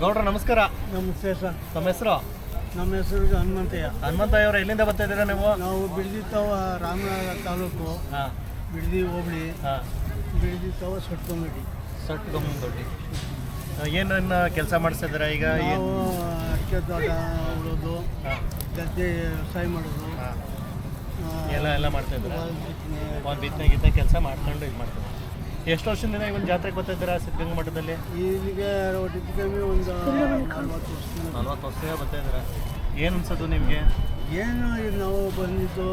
ಗೌಡ್ರ ನಮಸ್ಕಾರ. ನಮಸ್ತೆ ಸರ್. ತಮ್ಮ ಹೆಸರು? ನಮ್ಮ ಹೆಸರು ಹನುಮಂತಯ್ಯ. ಹನುಮಂತಯ್ಯ ಅವರು ಎಲ್ಲಿಂದ ಬರ್ತಾ ಇದ್ದೀರಾ ನೀವು? ನಾವು ಬಿಡದಿತ್ತವ ರಾಮನಗರ ತಾಲೂಕು. ಹಾಂ. ಬಿಡದಿ ಹೋಬಳಿ. ಹಾಂ. ತಾವ ಸಟ್ಕೊಂಬಿಡಿ. ಸಟ್ಕೊಂಬ ದೊಡ್ಡಿ ಏನೇನು ಕೆಲಸ ಮಾಡಿಸ್ತಿದ್ದೀರಾ ಈಗ? ನಾವು ಅಡಿಕೆ ತೋಟ ಉಳೋದು ಗದ್ದೆ ವ್ಯವಸಾಯ ಮಾಡೋದು. ಹಾಂ. ಎಲ್ಲ ಎಲ್ಲ ಮಾಡ್ತಾ ಇದ್ದೀರಾ. ಒಂದು ಬಿತ್ತನೆ. ಗಿತ್ತನೆ ಕೆಲಸ ಮಾಡ್ಕೊಂಡು ಇದು ಮಾಡ್ತೀವಿ ಎಷ್ಟು ವರ್ಷದಿಂದ ಇವನ್ ಜಾತ್ರೆಗೆ ಬರ್ತಾ ಇದ್ದೀರಾ ಸಿದ್ಧಗಂಗಾ ಮಠದಲ್ಲಿ? ಈಗ ಕಮ್ಮಿ ಒಂದು ನಲ್ವತ್ತು ವರ್ಷ ನಲ್ವತ್ತು ವರ್ಷ ಬರ್ತಾ ಇದ್ದೀರಾ? ಏನು ಅನ್ಸೋದು ನಿಮಗೆ? ಏನು ಇದು ನಾವು ಬಂದಿದ್ದು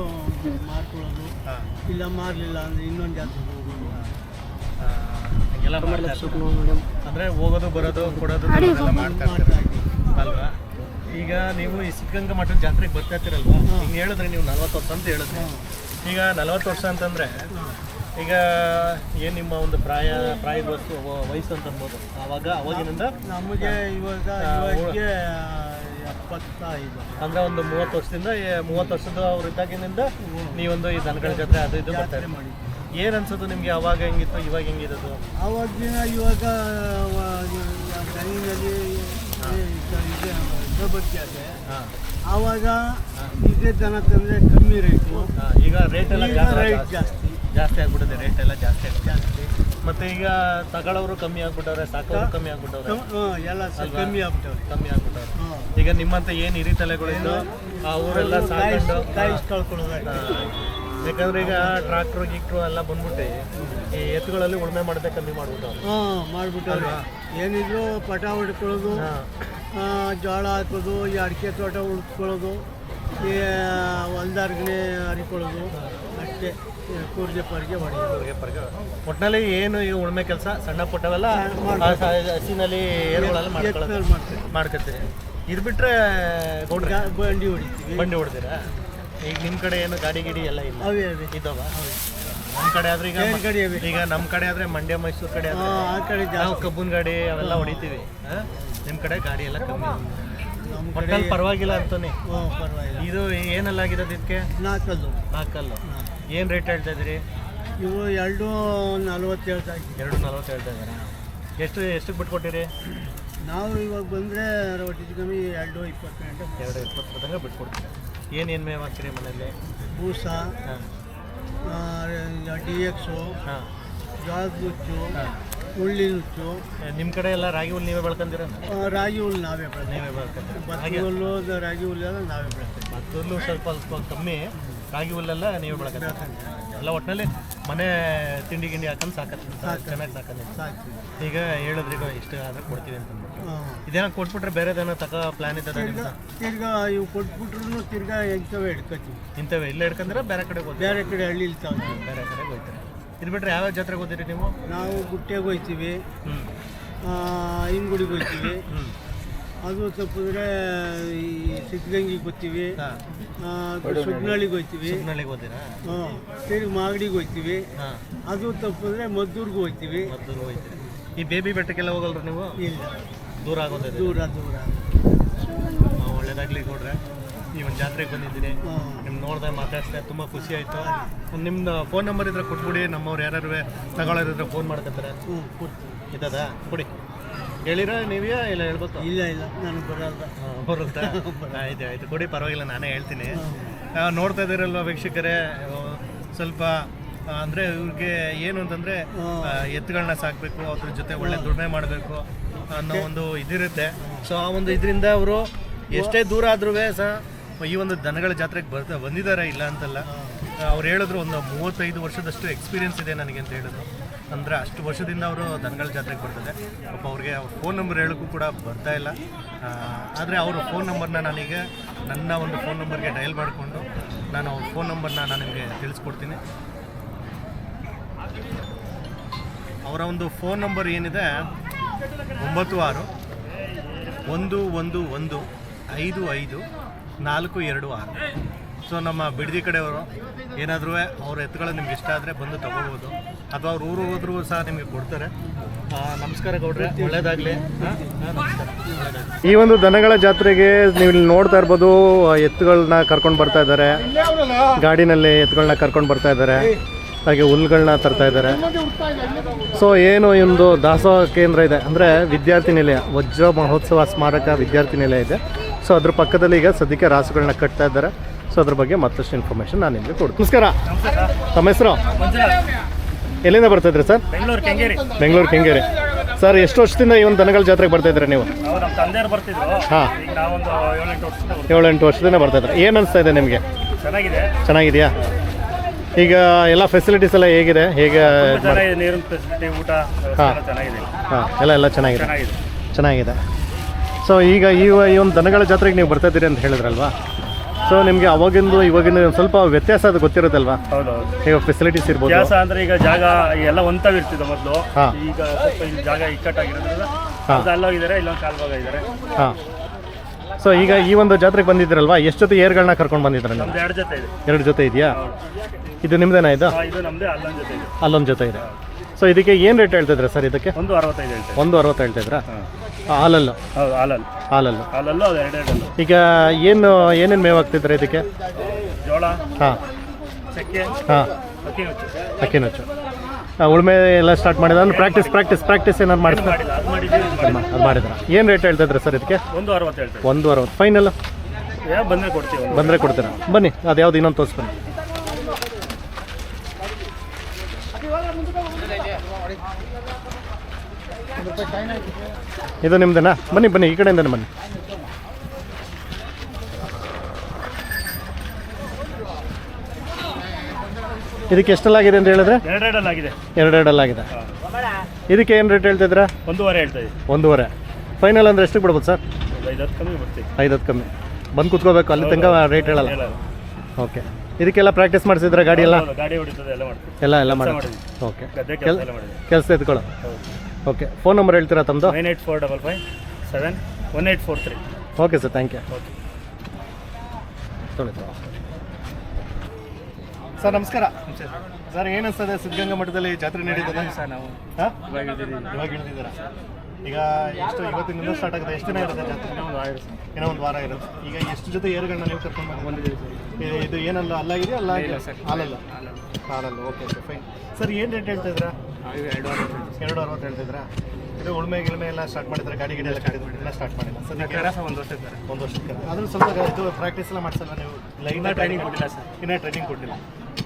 ಮಾರ್ಕೊಳ್ಳೋದು ಇಲ್ಲ ಮಾರಲಿಲ್ಲ ಅಂದರೆ ಇನ್ನೊಂದು ಜಾತ್ರೆಗೆ ಹೋಗೋದು. ಎಲ್ಲ. ಅಂದ್ರೆ ಹೋಗೋದು ಬರೋದು ಕೊಡೋದು ಮಾಡ್ತಾ ಅಲ್ವಾ? ಈಗ ನೀವು ಈ ಸಿದ್ಧಗಂಗಾ ಮಠದ ಜಾತ್ರೆಗೆ ಬರ್ತಾ ಇರ್ತೀರಲ್ವಾ. ಹಿಂಗೆ ಹೇಳಿದ್ರಿ ನೀವು ನಲ್ವತ್ತು ವರ್ಷ ಅಂತ ಹೇಳಿದ್ರೆ. ಈಗ ನಲವತ್ತು ವರ್ಷ ಅಂತಂದ್ರೆ ಈಗ ಏನು ನಿಮ್ಮ ಒಂದು ಪ್ರಾಯ ಪ್ರಾಯದ ವಸ್ತು ವಯಸ್ಸು ಅಂತ ಅನ್ಬೋದು? ಆವಾಗ ಅವಾಗಿನಿಂದ? ನಮಗೆ ಇವಾಗ ಇವಾಗ ಎಪ್ಪತ್ತೈದು. ಅಂದ್ರೆ ಒಂದು ಮೂವತ್ತು ವರ್ಷದಿಂದ ಮೂವತ್ತು ವರ್ಷದ ಅವ್ರ ಇದ್ದಾಗಿನಿಂದ ನೀವೊಂದು ಈ ದನಗಳ ಜೊತೆ ಅದು ಇದು ಮಾಡ್ತಾರೆ. ಮಾಡಿ. ಏನ್ ಅನ್ಸೋದು ನಿಮಗೆ ಅವಾಗ ಹೆಂಗಿತ್ತು ಇವಾಗ ಹೆಂಗಿರೋದು? ಆವಾಗಿನ ಇವಾಗ ಅವಾಗ ಆವಾಗ ಇದೇ ದನ ತಂದರೆ ಕಮ್ಮಿ ರೇಟು. ಈಗ ರೇಟ್ ಎಲ್ಲ ರೇಟ್ ಜಾಸ್ತಿ. ಜಾಸ್ತಿ ಆಗ್ಬಿಟ್ಟಿದೆ ರೇಟ್ ಎಲ್ಲ ಜಾಸ್ತಿ ಆಗ್ಬಿಟ್ಟಿದೆ ಮತ್ತೆ ಈಗ ತಗೊಳ್ಳೋರು ಕಮ್ಮಿ ಆಗ್ಬಿಟ್ಟವ್ರೆ ಸಾಕೋರು ಕಮ್ಮಿ ಆಗ್ಬಿಟ್ಟವ್ರೆ. ಎಲ್ಲ ಕಮ್ಮಿ ಆಗ್ಬಿಟ್ಟವ್ರೆ. ಕಮ್ಮಿ ಆಗ್ಬಿಟ್ಟವ್ರೆ. ಈಗ ನಿಮ್ಮಂತ ಏನು ಹಿರಿ ತಲೆಗಳಿದ್ದು ಅವರೆಲ್ಲ ಸಾಕೊಂಡು ಕಳ್ಕೊಳ್ಳೋದಾಯ್ತು ಯಾಕಂದ್ರೆ ಈಗ ಟ್ರಾಕ್ಟರ್ ಗಿಕ್ಟ್ರು ಎಲ್ಲ ಬಂದ್ಬಿಟ್ಟು ಈ ಎತ್ತುಗಳಲ್ಲಿ ಉಳುಮೆ ಮಾಡೋದೇ ಕಮ್ಮಿ ಮಾಡ್ಬಿಟ್ಟವ್ರು. ಹಾಂ ಮಾಡಿಬಿಟ್ಟವ್ರೆ. ಏನಿದ್ರು ಪಟ ಹೊಡ್ಕೊಳ್ಳೋದು ಜೋಳ ಹಾಕೋದು ಈ ಅಡಿಕೆ ತೋಟ ಉಳ್ಕೊಳ್ಳೋದು ಈ ಹೊಲ್ದಾರ್ಗನೆ ಹರಿಕೊಳ್ಳೋದು ಅಷ್ಟೇ. ಕೂರ್ಗೆ ಪರ್ಗೆ ಅವ್ರಿಗೆ ಪರ್ಗೆ. ಒಟ್ನಲ್ಲಿ ಏನು ಈ ಉಳ್ಮೆ ಕೆಲಸ? ಸಣ್ಣ ಪುಟ್ಟವೆಲ್ಲ. ಹಸಿನಲ್ಲಿ ಏರುಗಳಲ್ಲಿ ಮಾಡ್ತೀವಿ. ಮಾಡ್ಕೊತೀರಿ. ಇದು ಬಿಟ್ಟರೆ ಬಂಡಿ ಹೊಡಿತೀವಿ. ಬಂಡಿ ಹೊಡ್ತೀರಾ ಈಗ ನಿಮ್ಮ ಕಡೆ ಏನು ಗಾಡಿ ಗಿಡಿ ಎಲ್ಲ ಇಲ್ಲ? ಇದ್ದಾವ ನಮ್ಮ ಕಡೆ ಆದ್ರೆ ಈಗ ಗಾಡಿ ಈಗ ನಮ್ಮ ಕಡೆ ಆದ್ರೆ ಮಂಡ್ಯ ಮೈಸೂರು ಕಡೆ ಆ, ಕಡೆ ನಾವು ಕಬ್ಬನ್ ಗಾಡಿ ಅವೆಲ್ಲ ಹೊಡಿತೀವಿ. ನಿಮ್ಮ ಕಡೆ ಗಾಡಿ ಎಲ್ಲ ಕಮ್ಮಿ. ಒಟ್ಟಲ್ಲಿ ಪರವಾಗಿಲ್ಲ ಅಂತಾನೆ. ಇದು ಏನೆಲ್ಲಾಗಿದೆ ಇದಕ್ಕೆ? ನಾಲ್ಕಲ್ಲು ನಾಲ್ಕಲ್ಲು ಏನು ರೇಟ್ ಹೇಳ್ತಾ ಇದ್ದೀರಿ? ಇವು ಎರಡು ನಲ್ವತ್ತು ಹೇಳ್ತಾ ಇದ್ದೀವಿ ಎರಡು ನಲ್ವತ್ತು ಹೇಳ್ತಾ ಇದ್ದಾರೆ? ಎಷ್ಟು ಎಷ್ಟಕ್ಕೆ ಬಿಟ್ಕೊಟ್ಟಿರಿ? ನಾವು ಇವಾಗ ಬಂದರೆ ಒಟ್ಟಿಗೆ ಕಮ್ಮಿ ಎರಡು ಇಪ್ಪತ್ತೆಂಟು. ಎರಡು ಇಪ್ಪತ್ತು ತನಕ ಬಿಟ್ಕೊಡ್ತೀರಿ. ಏನೇನು ಮೇವು ಹಾಕ್ತೀರಿ ಮನೆಯಲ್ಲಿ? ಬೂಸ ಹಾಂ. ಡಿ ಎಕ್ಸು ಹಾಂ. ಜೋಳದ ನುಚ್ಚು ಹುಳ್ಳಿ ನುಚ್ಚು ನಿಮ್ಮ ಕಡೆ ಎಲ್ಲ ರಾಗಿ ಹುಲ್ಲು ನೀವೇ ಬೆಳ್ಕೊಂತೀರ ರಾಗಿ ಹುಲ್ಲು ನಾವೇ ಬೆಳೆ ನೀವೇ ಬೆಳ್ಕೊಂತೀರ? ರಾಗಿ ಹುಲ್ಲು ರಾಗಿ ಹುಲ್ಲು ಎಲ್ಲ ನಾವೇ ಬೆಳೆಸ್ತೇವೆ ಮತ್ತೊಂದು ಸ್ವಲ್ಪ ಸ್ವಲ್ಪ ಕಮ್ಮಿ. ರಾಗಿ ಹುಲ್ಲೆಲ್ಲ ನೀವು ಬೆಳಕತ್ತೆ ಎಲ್ಲ ಒಟ್ಟಿನಲ್ಲಿ ಮನೆ ತಿಂಡಿ ಗಿಂಡಿ ಹಾಕೊಂಡು ಸಾಕತ್ತೆ ಚೆನ್ನಾಗಿ ಸಾಕತ್ತೆ ಈಗ ಹೇಳಿದ್ರಿ ಈಗ ಇಷ್ಟು ಆದ್ರೆ ಕೊಡ್ತೀವಿ ಅಂತ ಇದೇನೋ ಕೊಟ್ಬಿಟ್ರೆ ಬೇರೆದೇನೋ ತಕ ಪ್ಲಾನ್ ಇದ್ದದ ತಿರ್ಗಾ ಇವು ಕೊಟ್ಬಿಟ್ರು ತಿರ್ಗಾ ಎಂತವೇ ಹಿಡ್ಕೊತೀವಿ. ಇಂಥವೇ ಇಲ್ಲೇ ಹಿಡ್ಕಂದ್ರೆ ಬೇರೆ ಕಡೆ ಹೋಗ್ತೀವಿ ಬೇರೆ ಕಡೆ ಹಳ್ಳಿ ಇಲ್ತಾವೆ ಬೇರೆ ಕಡೆ ಹೋಗ್ತಾರೆ? ಇದು ಬಿಟ್ಟರೆ ಯಾವ ಜಾತ್ರೆಗೆ ಹೋದಿರಿ ನೀವು? ನಾವು ಗುಟ್ಟೆಗೆ ಹೋಗ್ತೀವಿ ಹಿಂಗುಡಿಗೆ ಹೋಗ್ತೀವಿ ಹ್ಞೂ ಅದು ತಪ್ಪಿದ್ರೆ ಈ ಸಿದ್ಧಗಂಗಿಗೆ ಹೋಗ್ತೀವಿ. ಸುಗ್ನಳ್ಳಿಗೆ ಹೋಗ್ತೀವಿ. ಸುಗ್ನಳ್ಳಿಗೆ ಹಾಂ ತಿರ್ಗಿ ಮಾಗಡಿಗೆ ಹೋಗ್ತೀವಿ. ಅದು ತಪ್ಪಿದ್ರೆ ಮದ್ದೂರ್ಗೆ ಹೋಗ್ತೀವಿ. ಈ ಬೇಬಿ ಬೆಟ್ಟಕ್ಕೆಲ್ಲ ಹೋಗಲ್ರ ನೀವು? ಇಲ್ಲ. ದೂರ ಆಗೋದ ದೂರ ದೂರ. ಒಳ್ಳೇದಾಗ್ಲಿ ಕೊಡ್ರೆ ಈ ಒಂದು ಜಾತ್ರೆಗೆ ಬಂದಿದ್ದೀನಿ ನಿಮ್ಮ ನೋಡಿದೆ ಮಾತಾಡಿಸಿದೆ ತುಂಬ ಖುಷಿ ಆಯಿತು. ನಿಮ್ಮದು ಫೋನ್ ನಂಬರ್ ಇದ್ರೆ ಕೊಟ್ಬಿಡಿ. ನಮ್ಮವ್ರು ಯಾರು ತಗೊಳ್ಳೋರಿದ್ರೆ ಫೋನ್ ಮಾಡ್ಕೊತಾರೆ. ಇದ್ದದ? ಕೊಡಿ. ಹೇಳಿರ ನೀವೇ ಇಲ್ಲ ಹೇಳ್ಬೇಕು? ಇಲ್ಲ ಇಲ್ಲ. ನನಗೆ ಬರಲ್ಲ ಬರುತ್ತಾ? ಆಯ್ತು ಆಯ್ತು. ಕೊಡಿ ಪರವಾಗಿಲ್ಲ ನಾನೇ ಹೇಳ್ತೀನಿ. ನೋಡ್ತಾ ಇದ್ದೀರಲ್ವ ವೀಕ್ಷಕರೇ? ಸ್ವಲ್ಪ ಅಂದ್ರೆ ಇವ್ರಿಗೆ ಏನು ಅಂತಂದ್ರೆ ಎತ್ತುಗಳನ್ನ ಸಾಕಬೇಕು ಅದ್ರ ಜೊತೆ ಒಳ್ಳೆ ದುಡಿಮೆ ಮಾಡಬೇಕು ಅನ್ನೋ ಒಂದು ಇದಿರುತ್ತೆ. ಸೊ ಆ ಒಂದು ಇದರಿಂದ ಅವರು ಎಷ್ಟೇ ದೂರ ಆದ್ರೂ ಸಹ ಈ ಒಂದು ದನಗಳ ಜಾತ್ರೆಗೆ ಬರ್ತಾ ಬಂದಿದ್ದಾರೆ ಇಲ್ಲ ಅಂತಲ್ಲ ಅವ್ರು ಹೇಳಿದ್ರು ಒಂದು ಮೂವತ್ತೈದು ವರ್ಷದಷ್ಟು ಎಕ್ಸ್ಪೀರಿಯನ್ಸ್ ಇದೆ ನನಗೆ ಅಂತ ಹೇಳಿದ್ರು. ಅಂದರೆ ಅಷ್ಟು ವರ್ಷದಿಂದ ಅವರು ದನಗಳ ಜಾತ್ರೆಗೆ ಬರ್ತದೆ ಪಾಪ ಅವ್ರಿಗೆ ಅವ್ರ ಫೋನ್ ನಂಬರ್ ಹೇಳೋಕ್ಕೂ ಕೂಡ ಬರ್ತಾ ಇಲ್ಲ. ಆದರೆ ಅವರ ಫೋನ್ ನಂಬರ್ನ ನಾನೀಗ ನನ್ನ ಒಂದು ಫೋನ್ ನಂಬರ್ಗೆ ಡಯಲ್ ಮಾಡಿಕೊಂಡು ನಾನು ಅವ್ರ ಫೋನ್ ನಂಬರ್ನ ನಾನು ನಿಮಗೆ ತಿಳಿಸ್ಕೊಡ್ತೀನಿ. ಅವರ ಒಂದು ಫೋನ್ ನಂಬರ್ ಏನಿದೆ? ಒಂಬತ್ತು ಆರು ಒಂದು ಒಂದು ಒಂದು ಐದು ಐದು ನಾಲ್ಕು ಎರಡು ಆರು. ಸೊ ನಮ್ಮ ಬಿಡದಿ ಕಡೆಯವರು ಏನಾದರೂ ಅವ್ರ ಎತ್ತುಗಳು ನಿಮ್ಗೆ ಇಷ್ಟ ಆದರೆ ಬಂದು ತಗೋಬೋದು. ಅಥವಾ ಅವ್ರ ಊರು ಹೋದ್ರೂ ಸಹ ನಿಮಗೆ ಕೊಡ್ತಾರೆ. ನಮಸ್ಕಾರ ಗೌಡ್ರೆ ಒಳ್ಳೇದಾಗಲಿ. ಈ ಒಂದು ದನಗಳ ಜಾತ್ರೆಗೆ ನೀವು ಇಲ್ಲಿ ನೋಡ್ತಾ ಇರ್ಬೋದು ಎತ್ತುಗಳನ್ನ ಕರ್ಕೊಂಡು ಬರ್ತಾ ಇದ್ದಾರೆ. ಗಾಡಿನಲ್ಲಿ ಎತ್ತುಗಳನ್ನ ಕರ್ಕೊಂಡು ಬರ್ತಾ ಇದ್ದಾರೆ. ಹಾಗೆ ಹುಲ್ಗಳನ್ನ ತರ್ತಾ ಇದ್ದಾರೆ. ಸೊ ಏನು ಒಂದು ದಾಸೋಹ ಕೇಂದ್ರ ಇದೆ? ಅಂದರೆ ವಿದ್ಯಾರ್ಥಿ ನಿಲಯ ವಜ್ರ ಮಹೋತ್ಸವ ಸ್ಮಾರಕ ವಿದ್ಯಾರ್ಥಿ ನಿಲಯ ಇದೆ. ಸೊ ಅದ್ರ ಪಕ್ಕದಲ್ಲಿ ಈಗ ಸದ್ಯಕ್ಕೆ ರಾಸುಗಳನ್ನ ಕಟ್ತಾ ಇದ್ದಾರೆ. ಸೊ ಅದ್ರ ಬಗ್ಗೆ ಮತ್ತಷ್ಟು ಇನ್ಫಾರ್ಮೇಷನ್ ನಾನು ನಿಮಗೆ ಕೊಡ್ತೀನಿ. ನಮಸ್ಕಾರ. ತಮ್ಮ ಹೆಸರು? ಎಲ್ಲಿಂದ ಬರ್ತಿದ್ರಿ ಸರ್? ಬೆಂಗಳೂರು ಕೆಂಗೇರಿ. ಬೆಂಗಳೂರು ಕೆಂಗೇರಿ. ಸರ್ ಎಷ್ಟು ವರ್ಷದಿಂದ ಈ ಒಂದು ದನಗಳ ಜಾತ್ರೆಗೆ ಬರ್ತಾ ಇದ್ದೀರಾ ನೀವು? ನಾವು ನಮ್ಮ ತಂದೆಯವ್ರು ಬರ್ತಿದ್ರು. ಹಾಂ. ಈಗ ನಾವೊಂದು ಏಳೆಂಟು ವರ್ಷದಿಂದ ಬರ್ತೀವಿ. ಏಳೆಂಟು ವರ್ಷದಿಂದ ಬರ್ತಾ ಏನು ಅನಿಸ್ತಾ ಇದೆ ನಿಮಗೆ? ಚೆನ್ನಾಗಿದೆ. ಚೆನ್ನಾಗಿದೆಯಾ? ಈಗ ಎಲ್ಲ ಫೆಸಿಲಿಟೀಸ್ ಎಲ್ಲ ಹೇಗಿದೆ? ಹೇಗೆ ಚೆನ್ನಾಗಿದೆ ನೀರಿನ ಫೆಸಿಲಿಟಿ ಊಟ ವ್ಯವಸ್ಥೆ ಎಲ್ಲ ಚೆನ್ನಾಗಿದೆ. ಹಾಂ ಎಲ್ಲ ಎಲ್ಲ ಚೆನ್ನಾಗಿದೆ. ಚೆನ್ನಾಗಿದೆ. ಚೆನ್ನಾಗಿದೆ. ಸೊ ಈಗ ಈ ಈ ಒಂದು ದನಗಳ ಜಾತ್ರೆಗೆ ನೀವು ಬರ್ತಾ ಇದ್ದೀರಿ ಅಂತ ಹೇಳಿದ್ರಲ್ವಾ? ಸೊ ನಿಮಗೆ ಅವಾಗಿಂದು ಇವಾಗಿಂದು ಒಂದು ಸ್ವಲ್ಪ ವ್ಯತ್ಯಾಸ ಅದು ಗೊತ್ತಿರುತ್ತಲ್ವಾ? ಈಗ ಫೆಸಿಲಿಟೀಸ್ ಇರ್ಬೋದು. ವ್ಯತ್ಯಾಸ ಅಂದ್ರೆ ಈಗ ಜಾಗ ಎಲ್ಲ ಒಂತಾವ್ ಇರ್ತಿದ್ದೆ ಮೊದಲು. ಹಾ. ಈಗ ಸ್ವಲ್ಪ ಇಲ್ಲಿ ಜಾಗ ಇಕ್ಕಟ್ಟಾಗಿರೋದ್ರಿಂದ ಹಾ. ಅದು ಅಲ್ಲೋಗಿದ್ದಾರೆ ಇಲ್ಲೊಂದು ಇದ್ದಾರೆ ಹಾಂ. ಸೊ ಈಗ ಈ ಒಂದು ಜಾತ್ರೆಗೆ ಬಂದಿದ್ದೀರಲ್ವಾ? ಎಷ್ಟು ಜೊತೆ ಏರ್ಗಳನ್ನ ಕರ್ಕೊಂಡು ಬಂದಿದ್ದೀರ ನೀವು? ನಮ್ದು ಎರಡು ಜೊತೆ ಇದೆ. ಎರಡು ಜೊತೆ ಇದೆಯಾ? ಇದು ನಿಮ್ದೇನಾ ಇದು? ಹಾ, ಇದು ನಮ್ದೇ ಅಲ್ಲೊಂದು ಜೊತೆ ಇದೆ. ಅಲ್ಲೊಂದು ಜೊತೆ ಇದೆ. ಸೊ ಇದಕ್ಕೆ ಏನು ರೇಟ್ ಹೇಳ್ತಿದ್ರೆ ಸರ್ ಇದಕ್ಕೆ? ಒಂದು ಅರವತ್ತೈದು ಹೇಳ್ತೇವೆ ಒಂದು ಅರವತ್ತು ಹೇಳ್ತಿದ್ರಾ? ಹಾಂ. ಹಾಲಲ್ಲು? ಹೌದು ಹಾಲಲ್ಲ. ಹಾಲಲ್ಲು. ಹಾಲಲ್ಲೂ ಅದು ಈಗ ಏನು ಏನೇನು ಮೇವು ಹಾಕ್ತಿದ್ರೆ ಇದಕ್ಕೆ? ಜೋಳ ಹಾಂ. ಚಕ್ಕೆ ಹಾಂ. ಅಕ್ಕಿ ನುಚ್ಚು. ಅಕ್ಕಿ ನುಚ್ಚು. ಆ, ಉಳುಮೆ ಎಲ್ಲ ಸ್ಟಾರ್ಟ್ ಮಾಡಿದ ಅಂದ್ರೆ ಪ್ರಾಕ್ಟೀಸ್ ಪ್ರಾಕ್ಟೀಸ್ ಪ್ರಾಕ್ಟೀಸ್ ಏನಾದ್ರು ಮಾಡಿದ್ರೆ ಮಾಡಿಲ್ಲ ಅದು ಮಾಡಿದ್ದೀವಿ ಇದು ಮಾಡಿಲ್ಲ. ಅದು ಮಾಡಿದ್ರ? ಏನು ರೇಟ್ ಹೇಳ್ತಿದ್ರೆ ಸರ್ ಇದಕ್ಕೆ? ಒಂದು ಅರವತ್ತು ಒಂದು ಅರವತ್ತು. ಫೈನಲ್ ಬಂದರೆ ಕೊಡ್ತೀವಿ ಒಂದು ಬಂದರೆ ಕೊಡ್ತೀರಾ? ಬನ್ನಿ ಅದು ಯಾವ್ದು ಇನ್ನೊಂದು ತೋರಿಸ್ಬನ್ನಿ ಇದು ನಿಮ್ದೇನಾ? ಬನ್ನಿ ಬನ್ನಿ ಈ ಕಡೆಯಿಂದ ಬನ್ನಿ. ಇದಕ್ಕೆ ಎಷ್ಟಲ್ಲಾಗಿದೆ ಅಂತ ಹೇಳಿದ್ರೆ? ಎರಡೆರಡಲ್ಲಾಗಿದೆ. ಎರಡೆರಡಲ್ಲಾಗಿದೆ. ಇದಕ್ಕೆ ಏನು ರೇಟ್ ಹೇಳ್ತಿದ್ರ ಒಂದೂವರೆ ಹೇಳ್ತಾ ಇದ್ದೀವಿ ಒಂದೂವರೆ. ಫೈನಲ್ ಅಂದರೆ ಎಷ್ಟಕ್ಕೆ ಬಿಡ್ಬೋದು ಸರ್? ಐದು ಹತ್ತು ಕಮ್ಮಿ ಬರ್ತೀವಿ. ಐದು ಹತ್ತು ಕಮ್ಮಿ. ಬಂದು ಕುತ್ಕೋಬೇಕು ಅಲ್ಲಿ ತನಕ ರೇಟ್ ಹೇಳಲ್ಲ. ಓಕೆ ಇದಕ್ಕೆಲ್ಲ ಪ್ರಾಕ್ಟೀಸ್ ಮಾಡಿಸಿದ್ರೆ ಗಾಡಿ ಎಲ್ಲ? ಗಾಡಿ ಹೊಡಿತದೆ ಎಲ್ಲ ಮಾಡ್ತೀವಿ. ಎಲ್ಲ ಎಲ್ಲ ಮಾಡಿ ಓಕೆ. ಗದ್ದೆ ಕೆಲಸ ಎಲ್ಲ ಮಾಡಿದ್ವಿ. ಕೆಲಸ ಎತ್ಕೊಳ್ಳೋ ಓಕೆ ಫೋನ್ ನಂಬರ್ ಹೇಳ್ತೀರಾ ತಮ್ಮದು nine eight four double five seven one eight four three. Okay sir thank you okay. Sir ನಮಸ್ಕಾರ. ಸರ್. ಏನಿಸ್ತದೆ ಸಿದ್ಧಗಂಗಾ ಮಠದಲ್ಲಿ ಜಾತ್ರೆ ನಡೀತದೆ? ಸರ್ ನಾವು ಹಾಂ? ಇವಾಗ ಇಳಿದಿದ್ದೀರಾ ಈಗ ಎಷ್ಟು ಇವತ್ತಿನಿಂದ ಸ್ಟಾರ್ಟ್ ಆಗುತ್ತೆ. ಎಷ್ಟು ದಿನ ಇರುತ್ತೆ ಜಾತ್ರೆ? ಒಂದು ವಾರ ಏನೋ ಒಂದು ವಾರ ಇರುತ್ತೆ. ಈಗ ಎಷ್ಟು ಜೊತೆ ಏರುಗಳನ್ನ ನೀವು ಕರ್ಕೊಂಡು ಬಂದಿದ್ದೀರಿ ಇದು- ಇದು ಏನಲ್ಲ ಅಲ್ಲ ಇದೆಯಾ ಅಲ್ಲ ಇಲ್ಲ ಸರ್. ಹಾಲಲ್ಲ? ಹಾಲಲ್ಲ. ಓಕೆ ಓಕೆ ಫೈನ್ ಸರ್ ಏನು ರೇಟ್ ಹೇಳ್ತಾ ಇದ್ರಾ ನಾವು ಎರಡು ಅರವತ್ತು ಎರಡು ಅರವತ್ತು ಹೇಳ್ತಿದ್ರಾ ಇದು ಉಳ್ಮೆ ಗಿಳ್ಮೆ ಎಲ್ಲ ಸ್ಟಾರ್ಟ್ ಮಾಡಿದ್ರೆ ಗಾಡಿ ಗಿಡ ಎಲ್ಲ ಕಾಡಿದ್ರೆ ಎಲ್ಲ ಸ್ಟಾರ್ಟ್ ಮಾಡಿಲ್ಲ. ಸರ್ ಕೆಲಸ ಒಂದು ವರ್ಷ ಸರ್ ಒಂದು ವರ್ಷಕ್ಕೆ ಅದ್ರ ಸ್ವಲ್ಪ ಇದು ಪ್ರಾಕ್ಟೀಸ್ ಎಲ್ಲ ಮಾಡ್ಸಲ್ಲ ನೀವು? ಲೈನ್ ಟ್ರೈನಿಂಗ್ ಕೊಟ್ಟಿಲ್ಲ ಸರ್. ಇನ್ನೇ ಟ್ರೈನಿಂಗ್ ಕೊಟ್ಟಿಲ್ಲ.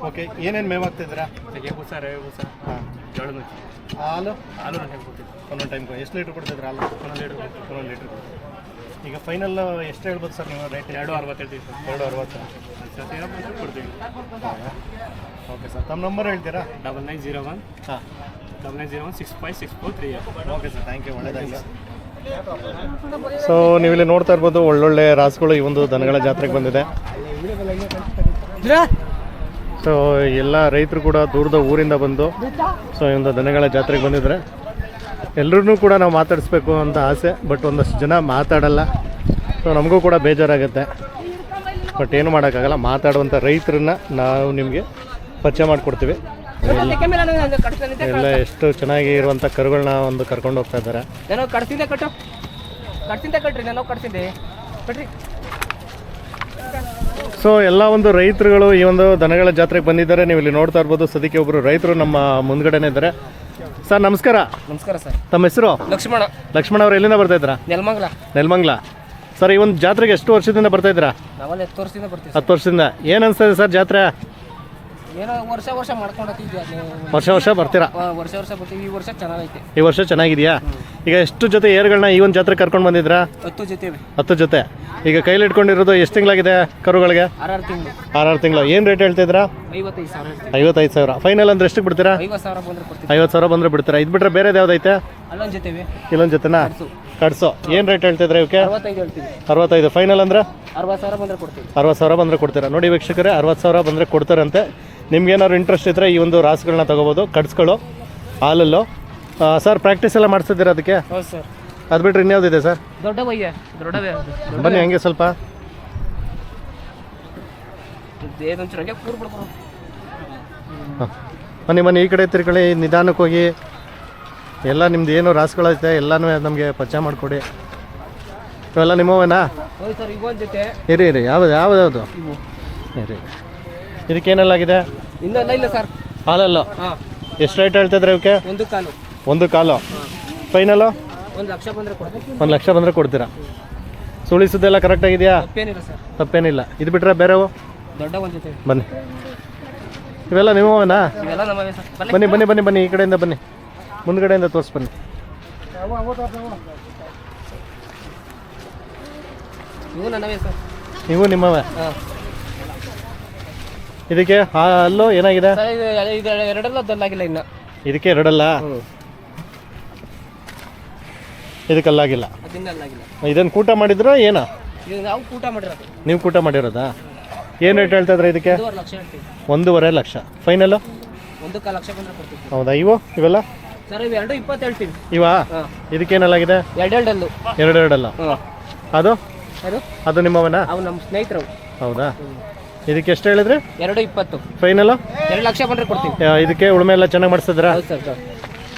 ಓಕೆ ಏನೇನು ಮೇವ್ ಆಗ್ತಿದ್ದೀರಾ ಸರ್. ಹಾಂ. ನುಚ್ಚು ಹಾಲು? ಹಾಲು ನಾನು ಕೊಟ್ಟಿದ್ದು ಒಂದೊಂದು ಟೈಮ್ ಎಷ್ಟು ಲೀಟ್ರ್ ಕೊಡ್ತಿದ್ರೆ ಹಾಲು? ಒಂದೊಂದು ಲೀಟ್ರ್ ಒಂದೊಂದು ಲೀಟ್ರ್ ಈಗ ಫೈನಲ್ ಎಷ್ಟು ಹೇಳ್ಬೋದು ಸರ್ ನೀವು ರೇಟ್ ಎರಡು ಅರವತ್ತು ಹೇಳ್ತೀವಿ ಸರ್. ಎರಡು ಅರವತ್ತು. ಕೊಡ್ತೀವಿ. Okay sir. ತಮ್ಮ ನಂಬರ್ ಹೇಳ್ತೀರಾ? Double nine zero one. ಹಾಂ. Double nine zero one six five six four three okay sir. Thank you ಒಳ್ಳೆಯದಾಗಲಿ ಸೊ ನೀವಿಲ್ಲಿ ನೋಡ್ತಾ ಇರ್ಬೋದು ಒಳ್ಳೊಳ್ಳೆ ರಾಸುಗಳು ಈ ಒಂದು ದನಗಳ ಜಾತ್ರೆಗೆ ಬಂದಿದೆ. ಸೊ ಎಲ್ಲ ರೈತರು ಕೂಡ ದೂರದ ಊರಿಂದ ಬಂದು ಸೊ ಒಂದು ದನಗಳ ಜಾತ್ರೆಗೆ ಬಂದಿದ್ದಾರೆ. ಎಲ್ಲರೂ ಕೂಡ ನಾವು ಮಾತಾಡಿಸ್ಬೇಕು ಅಂತ ಆಸೆ, ಬಟ್ ಒಂದಷ್ಟು ಜನ ಮಾತಾಡಲ್ಲ. ಸೊ ನಮಗೂ ಕೂಡ ಬೇಜಾರಾಗುತ್ತೆ. ಬಟ್ ಏನು ಮಾಡೋಕ್ಕಾಗಲ್ಲ, ಮಾತಾಡುವಂಥ ರೈತರನ್ನ ನಾವು ನಿಮಗೆ ಪರಿಚಯ ಮಾಡಿಕೊಡ್ತೀವಿ. ಎಲ್ಲ ಎಷ್ಟು ಚೆನ್ನಾಗಿ ಇರುವಂಥ ಕರುಗಳನ್ನ ಒಂದು ಕರ್ಕೊಂಡು ಹೋಗ್ತಾ ಇದ್ದಾರೆ. ಕಟ್ಟು. ನಾನು ಕಟ್ರಿ. ಸೊ ಎಲ್ಲ ಒಂದು ರೈತರುಗಳು ಈ ಒಂದು ದನಗಳ ಜಾತ್ರೆಗೆ ಬಂದಿದ್ದಾರೆ. ನೀವು ಇಲ್ಲಿ ನೋಡ್ತಾ ಇರ್ಬೋದು ಸದ್ಯಕ್ಕೆ ಒಬ್ಬರು ರೈತರು ನಮ್ಮ ಮುಂದ್ಗಡೆನೇ ಇದ್ದಾರೆ. ಸರ್ ನಮಸ್ಕಾರ. ನಮಸ್ಕಾರ ಸರ್. ತಮ್ಮ ಹೆಸರು? ಲಕ್ಷ್ಮಣ. ಲಕ್ಷ್ಮಣ ಅವ್ರು ಎಲ್ಲಿಂದ ಬರ್ತಾ ಇದ್ರ ನೆಲಮಂಗಲ. ನೆಲಮಂಗ್ಲ. ಸರ್ ಈ ಒಂದು ಜಾತ್ರೆಗೆ ಎಷ್ಟು ವರ್ಷದಿಂದ ಬರ್ತಾ ನಾವಲ್ಲಿ ಹತ್ತು ವರ್ಷದಿಂದ ಬರ್ತೀವಿ ಹತ್ತು ವರ್ಷದಿಂದ. ಏನು ಅನಿಸ್ತದೆ ಸರ್ ಜಾತ್ರೆ? ಏನೋ ವರ್ಷ ವರ್ಷ ಮಾಡ್ಕೊಂಡು ವರ್ಷ ವರ್ಷ ಬರ್ತೀರಾ? ವರ್ಷ ವರ್ಷ ಬರ್ತೀವಿ. ಈ ವರ್ಷ ಚೆನ್ನಾಗೈತೆ. ಈ ವರ್ಷ ಚೆನ್ನಾಗಿದೆಯಾ? ಈಗ ಎಷ್ಟು ಜೊತೆ ಏರುಗಳನ್ನ ಈ ಒಂದು ಜಾತ್ರೆ ಕರ್ಕೊಂಡು ಬಂದಿದ್ರಾ ಹತ್ತು ಜೊತೆ ಹತ್ತು ಜೊತೆ. ಈಗ ಕೈಲಿ ಇಟ್ಕೊಂಡಿರೋದು ಎಷ್ಟು ತಿಂಗಳಾಗಿದೆ ಕರುಗಳಿಗೆ? ಆರಾರು ತಿಂಗಳು. ಆರಾರು ತಿಂಗಳು. ಏನು ರೇಟ್ ಹೇಳ್ತಿದ್ರಾ ಐವತ್ತೈದು ಸಾವಿರ ಇರ್ತೀವಿ ಐವತ್ತೈದು ಸಾವಿರ. ಫೈನಲ್ ಅಂದ್ರೆ ಎಷ್ಟು ಬಿಡ್ತೀರಾ? ಐವತ್ತು ಸಾವಿರ ಬಂದ್ರೆ ಕೊಡ್ತೀವಿ. ಐವತ್ತು ಸಾವಿರ ಬಂದರೆ ಬಿಡ್ತೀರಾ? ಇದು ಬಿಟ್ರೆ ಬೇರೆ ಯಾವ್ದೈತೆ ಅಲ್ಲೊಂದು ಇಲ್ಲೊಂದು ಜೊತೆನಾ? ಕಟ್ಸೋ ಏನು ರೇಟ್ ಹೇಳ್ತಿದ್ರೆ ಇವಕ್ಕೆ? ಅರವತ್ತೈದು ಫೈನಲ್ ಅಂದ್ರೆ? ಅರವತ್ತು ಸಾವಿರ ಬಂದ್ರೆ ಕೊಡ್ತೀವಿ. ಅರವತ್ತು ಸಾವಿರ ಬಂದರೆ ಕೊಡ್ತೀರಾ? ನೋಡಿ ವೀಕ್ಷಕರೇ ಅರವತ್ತು ಸಾವಿರ ಬಂದರೆ ಕೊಡ್ತಾರಂತೆ. ನಿಮ್ಗೆ ಏನಾದ್ರು ಇಂಟ್ರೆಸ್ಟ್ ಇದ್ದರೆ ಈ ಒಂದು ರಾಸುಗಳನ್ನ ತಗೋಬಹುದು ಕಟ್ಸ್ಗಳು ಹಾಲಲ್ಲು. ಸರ್ ಪ್ರಾಕ್ಟೀಸ್ ಎಲ್ಲ ಮಾಡಿಸ್ತಿದ್ದೀರಾ ಅದಕ್ಕೆ? ಹೌದು ಸರ್. ಅದು ಬಿಟ್ರೆ ಇನ್ಯಾವುದಿದೆ ಸರ್? ದೊಡ್ಡ ಬಯ್ಯ ಬನ್ನಿ ಹಂಗೆ ಸ್ವಲ್ಪ. ಬನ್ನಿ ಬನ್ನಿ ಈ ಕಡೆ ತಿರ್ಕೊಳ್ಳಿ ನಿಧಾನಕ್ಕೆ ಹೋಗಿ. ಎಲ್ಲ ನಿಮ್ದು ಏನು ರಾಸುಗಳೈತೆ ಎಲ್ಲನೂ ನಮಗೆ ಪರಿಚಯ ಮಾಡಿಕೊಡಿ. ಇವೆಲ್ಲ ನಿಮ್ಮವೇನಾ? ಇರಿ ಇರಿ ಯಾವ್ದು ಯಾವ್ದು ಯಾವುದು? ಇರಿ. ಇಲ್ಲ ಸರ್. ಹಾಲಲ್ಲ? ಎಷ್ಟು ರೇಟ್ ಹೇಳ್ತಿದ್ರೆ ಇವಕ್ಕೆ? ಒಂದು ಕಾಲು. ಒಂದು ಕಾಲು. ಫೈನಲು ಒಂದು ಲಕ್ಷ ಬಂದರೆ ಕೊಡ್ತೀರಾ ಒಂದು ಲಕ್ಷ ಬಂದರೆ ಕೊಡ್ತೀರಾ? ಸುಳಿಸೋದೆಲ್ಲ ಕರೆಕ್ಟಾಗಿದೆಯಾ ತಪ್ಪೇನಿಲ್ಲ ಸರ್. ತಪ್ಪೇನಿಲ್ಲ. ಇದು ಬಿಟ್ರೆ ಬೇರೆವು? ದೊಡ್ಡ ಒಂದು ಜೊತೆ. ಬನ್ನಿ. ಇವೆಲ್ಲ ನಿಮ್ಮವೇನಾ? ಇವೆಲ್ಲ ನಮ್ಮವೇ ಸರ್. ಬನ್ನಿ. ಬನ್ನಿ ಬನ್ನಿ ಬನ್ನಿ ಬನ್ನಿ ಈ ಕಡೆಯಿಂದ ಬನ್ನಿ. ಮುಂದ್ಗಡೆಯಿಂದ ತೋರಿಸ್ ಬನ್ನಿ. ಇವು ನನ್ನವೇ ಸರ್. ನೀವು ನಿಮ್ಮವ? ಹಾಂ. ಇದಕ್ಕೆ ಅಲ್ಲೋ ಏನಾಗಿದೆ? ಸರ್ ಇದು ಇದು ಎರಡೆಲ್ಲ ದಲ್ಲಾಗಿಲ್ಲ ಇನ್ನು. ಇದಕ್ಕೆ ಎರಡಲ್ಲ? ಇದಕ್ಕೆ ಅಲ್ಲಾಗಿಲ್ಲ ಅದಿನ್ನಲ್ಲಾಗಿಲ್ಲ. ಇದನ್ನು ಕೂಟ ಮಾಡಿದ್ರಾ ಏನೋ? ನಾವು ಊಟ ಮಾಡಿರೋದು. ನೀವು ಕೂಟ ಮಾಡಿರೋದಾ? ಏನು ರೇಟ್ ಹೇಳ್ತಾ ಇದ್ರೆ ಇದಕ್ಕೆ? ಒಂದೂವರೆ ಲಕ್ಷ ಹೇಳ್ತೀವಿ. ಒಂದೂವರೆ ಲಕ್ಷ. ಫೈನಲು ಒಂದು ಲಕ್ಷ ಬಂದರೆ ಕೊಡ್ತೀವಿ. ಹೌದಾ? ಇವು? ಇವೆಲ್ಲ? ಸರ್ ಇವು ಎರಡು ಇಪ್ಪತ್ತು ಹೇಳ್ತೀವಿ. ಇವಾ? ಇದಕ್ಕೇನಲ್ಲಾಗಿದೆ? ಎರಡೆರಡಲ್ಲು. ಅದು? ಅದು ನಿಮ್ಮವನ? ಅವು ನಮ್ಮ ಸ್ನೇಹಿತರು. ಹೌದಾ? ಇದಕ್ಕೆ ಎಷ್ಟು ಹೇಳಿದ್ರಿ? ಎರಡು ಇಪ್ಪತ್ತು. ಫೈನಲು ಎರಡು ಲಕ್ಷ ಬಂದ್ರೆ ಕೊಡ್ತೀವಿ. ಇದಕ್ಕೆ ಉಳುಮೆ ಎಲ್ಲ ಚೆನ್ನಾಗಿ ಮಾಡಿಸಿದ್ರಾ?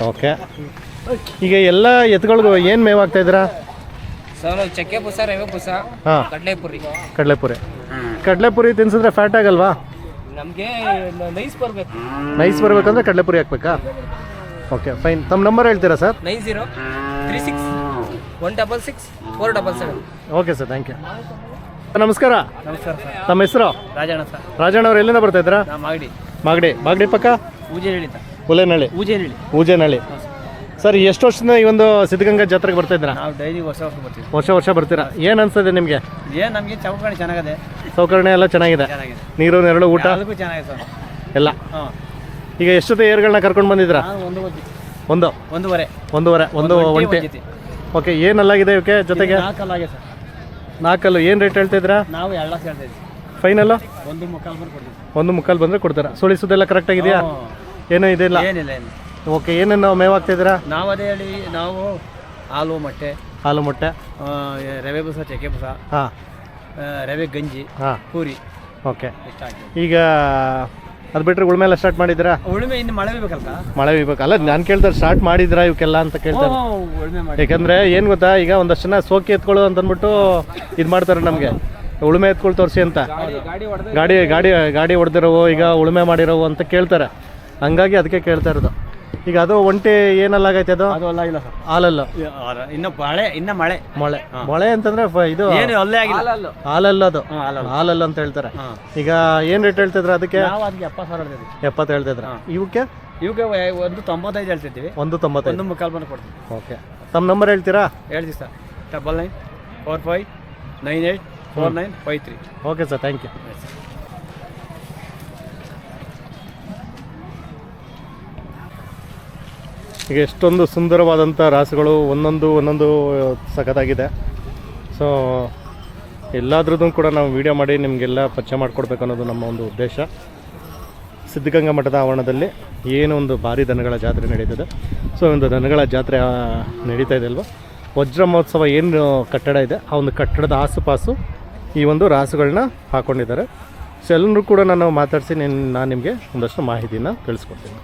ಓಕೆ. ಈಗ ಎಲ್ಲ ಎತ್ಗಳಿಗೂ ಏನು ಮೇವ್ ಆಗ್ತಾ ಇದ್ದೀರಾ? ಸರ್ ಚಕ್ಕೆ ಪುಸ ರವೆ ಪುಸ ಹಾಂ. ಕಡಲೆಪುರಿ. ಕಡಲೆಪುರಿ. ಕಡಲೆಪುರಿ ತಿನ್ಸಿದ್ರೆ ಫ್ಯಾಟ್ ಆಗಲ್ವಾ? ನಮಗೆ ನೈಸ್ ಬರಬೇಕು. ನೈಸ್ ಬರ್ಬೇಕಂದ್ರೆ ಕಡ್ಲೆಪುರಿ ಹಾಕ್ಬೇಕಾ? ಓಕೆ ಫೈನ್ ತಮ್ಮ ನಂಬರ್ ಹೇಳ್ತೀರಾ sir? Nine zero three six one double six four double seven. Okay sir thank you ನಮಸ್ಕಾರ. ನಮಸ್ಕಾರ ಸರ್. ತಮ್ಮ ಹೆಸರು? ರಾಜಣ್ಣ ಸರ್. ರಾಜಣ್ಣ ಅವ್ರು ಎಲ್ಲಿಂದ ಬರ್ತಾ ಇದ್ದೀರಾ? ಮಾಗಡಿ. ಮಾಗಡಿ. ಮಾಗಡಿ ಪಕ್ಕ? ಊಜೇನಹಳ್ಳಿ ಹುಲೇನಹಳ್ಳಿ ಊಜೇನಹಳ್ಳಿ. ಊಜೇನಹಳ್ಳಿ. ಸರ್ ಎಷ್ಟು ವರ್ಷದಿಂದ ಈ ಒಂದು ಸಿದ್ಧಗಂಗಾ ಜಾತ್ರೆಗೆ ಬರ್ತಾ ಇದ್ದೀರಾ? ನಾವು ಡೈಲಿ ವರ್ಷ ವರ್ಷ ಬರ್ತೀವಿ. ವರ್ಷ ವರ್ಷ ಬರ್ತೀರಾ? ಏನು ಅನ್ಸುತ್ತೆ ನಿಮಗೆ? ಏನು ನಮಗೆ ಚೌಕಣಿ ಚೆನ್ನಾಗಿದೆ. ಸೌಕರ್ಯ ಎಲ್ಲ ಚೆನ್ನಾಗಿದೆ. ಚೆನ್ನಾಗಿದೆ. ನೀರು ನೆರಳು ಊಟ? ಅದಕ್ಕೂ ಚೆನ್ನಾಗಿದೆ ಸರ್. ಎಲ್ಲ? ಹಾಂ. ಈಗ ಎಷ್ಟು ಏರ್ಗಳನ್ನ ಕರ್ಕೊಂಡು ಬಂದಿದ್ದೀರಾ? ನಾನು ಒಂದು ಒಂದೂವರೆ. ಒಂದೂವರೆ ಒಂದು ಒಂಟಿ ಓಕೆ ಏನಲ್ಲಾಗಿದೆ ಇವಕ್ಕೆ ಜೊತೆಗೆ? ನಾಲ್ಕಲ್ಲಾಗೆ ಸರ್. ನಾಲ್ಕಲ್ಲು. ಏನು ರೇಟ್ ಹೇಳ್ತಿದ್ದೀರಾ ನಾವು ಎರಡು ಲಕ್ಷ ಹೇಳ್ತಾ ಇದ್ದೀವಿ. ಫೈನಲ್ಲು ಒಂದು ಮುಕ್ಕಾಲು ಬಂದು ಕೊಡ್ತೀವಿ. ಒಂದು ಮುಕ್ಕಾಲು ಬಂದರೆ ಕೊಡ್ತೀರಾ? ಸುಳಿಸೋದೆಲ್ಲ ಕರೆಕ್ಟಾಗಿದೆಯಾ ಏನೂ ಇದಿಲ್ಲ? ಏನಿಲ್ಲ ಏನು ಓಕೆ ಏನೇನು ಮೇವು ಹಾಕ್ತಿದ್ದೀರಾ ನಾವು ಅದೇ ಹೇಳಿ ನಾವು ಹಾಲು ಮೊಟ್ಟೆ ಹಾಲು ಮೊಟ್ಟೆ. ಆ, ರವೆ ಬುಸ ಚಕ್ಕೆ ಬುಸ ಹಾಂ. ಆ, ರವೆ ಗಂಜಿ ಹಾಂ. ಪೂರಿ. ಓಕೆ. ಇಷ್ಟ ಈಗ ಅದು ಬಿಟ್ಟರೆ ಉಳುಮೆ ಎಲ್ಲ ಸ್ಟಾರ್ಟ್ ಮಾಡಿದ್ದೀರಾ? ಉಳುಮೆ ಇನ್ನು ಮಳೆ ಬೇಕಲ್ಲ ಮಳೆ ಅಲ್ಲ ನಾನು ಕೇಳ್ತಾರೆ ಸ್ಟಾರ್ಟ್ ಮಾಡಿದ್ರಾ ಇವಕ್ಕೆಲ್ಲ ಅಂತ ಕೇಳ್ತಾರೆ. ಉಳುಮೆ ಮಾಡಿ. ಯಾಕಂದ್ರೆ ಏನು ಗೊತ್ತಾ ಈಗ ಒಂದಷ್ಟು ಜನ ಸೋಕಿ ಎತ್ಕೊಳ್ಳು ಅಂತ ಅಂದ್ಬಿಟ್ಟು ಇದು ಮಾಡ್ತಾರೆ ನಮಗೆ. ಉಳುಮೆ ಎತ್ಕೊಳ್ ತೋರಿಸಿ ಅಂತ. ಗಾಡಿ ಗಾಡಿ ಗಾಡಿ ಗಾಡಿ ಹೊಡೆದಿರೋವು ಈಗ ಉಳುಮೆ ಮಾಡಿರೋ ಅಂತ ಕೇಳ್ತಾರೆ. ಹಂಗಾಗಿ ಅದಕ್ಕೆ ಕೇಳ್ತಾ ಇರೋದು. ಈಗ ಅದು ಒಂಟೆ ಏನಲ್ಲಾಗೈತೆ ಅದು? ಅದು ಅಲ್ಲ ಇಲ್ಲ ಸರ್. ಹಾಲಲ್ಲ. ಇನ್ನು ಮಳೆ ಇನ್ನ ಮಳೆ. ಮೊಳೆ. ಮೊಳೆ ಅಂತಂದ್ರೆ ಫ- ಇದು ಏನು ಅಲ್ಲೇ ಆಗಿಲ್ಲ. ಹಾಲಲ್ಲ. ಅದು. ಹಾಂ ಹಾಲಲ್ಲ. ಹಾಲಲ್ಲ ಅಂತ ಹೇಳ್ತಾರೆ. ಹಾಂ. ಈಗ ಏನು ರೇಟ್ ಹೇಳ್ತಿದ್ರ ಅದಕ್ಕೆ? ನಾವು ಅದಕ್ಕೆ ಎಪ್ಪತ್ತು ಸಾವಿರ ಹೇಳ್ತಿದ್ವಿ. ಎಪ್ಪತ್ತು ಹೇಳ್ತಿದ್ರ. ಇವಕ್ಕೆ ಇವಕ್ಕೆ ಒಂದು ತೊಂಬತ್ತೈದು ಹೇಳ್ತಿರ್ತೀವಿ ಒಂದು ತೊಂಬತ್ತೈದು. ಒಂದು ಮುಕ್ಕಾಲು ಬಂದು ಕೊಡ್ತೀವಿ. ಓಕೆ. ತಮ್ಮ ನಂಬರ್ ಹೇಳ್ತೀರಾ? ಹೇಳ್ತೀವಿ sir. Double nine four five nine eight four nine five three. Okay sir thank you ಈಗ ಎಷ್ಟೊಂದು ಸುಂದರವಾದಂಥ ರಾಸುಗಳು ಒಂದೊಂದು ಒಂದೊಂದು ಸಖತ್ತಾಗಿದೆ. ಸೊ ಎಲ್ಲಾದ್ರದ್ದು ಕೂಡ ನಾವು ವೀಡಿಯೋ ಮಾಡಿ ನಿಮಗೆಲ್ಲ ಪರಿಚಯ ಮಾಡಿಕೊಡ್ಬೇಕು ಅನ್ನೋದು ನಮ್ಮ ಒಂದು ಉದ್ದೇಶ. ಸಿದ್ಧಗಂಗಾ ಮಠದ ಆವರಣದಲ್ಲಿ ಏನು ಒಂದು ಭಾರಿ ದನಗಳ ಜಾತ್ರೆ ನಡೀತದೆ. ಸೊ ಒಂದು ದನಗಳ ಜಾತ್ರೆ ನಡೀತಾ ಇದೆ ಅಲ್ವಾ? ವಜ್ರ ಮಹೋತ್ಸವ ಏನು ಕಟ್ಟಡ ಇದೆ, ಆ ಒಂದು ಕಟ್ಟಡದ ಆಸುಪಾಸು ಈ ಒಂದು ರಾಸುಗಳನ್ನ ಹಾಕ್ಕೊಂಡಿದ್ದಾರೆ ಸೊ ಎಲ್ಲರೂ ಕೂಡ ನಾನು ಮಾತಾಡಿಸಿ ನಾನು ನಿಮಗೆ ಒಂದಷ್ಟು ಮಾಹಿತಿನ ತಿಳಿಸ್ಕೊಡ್ತೀನಿ.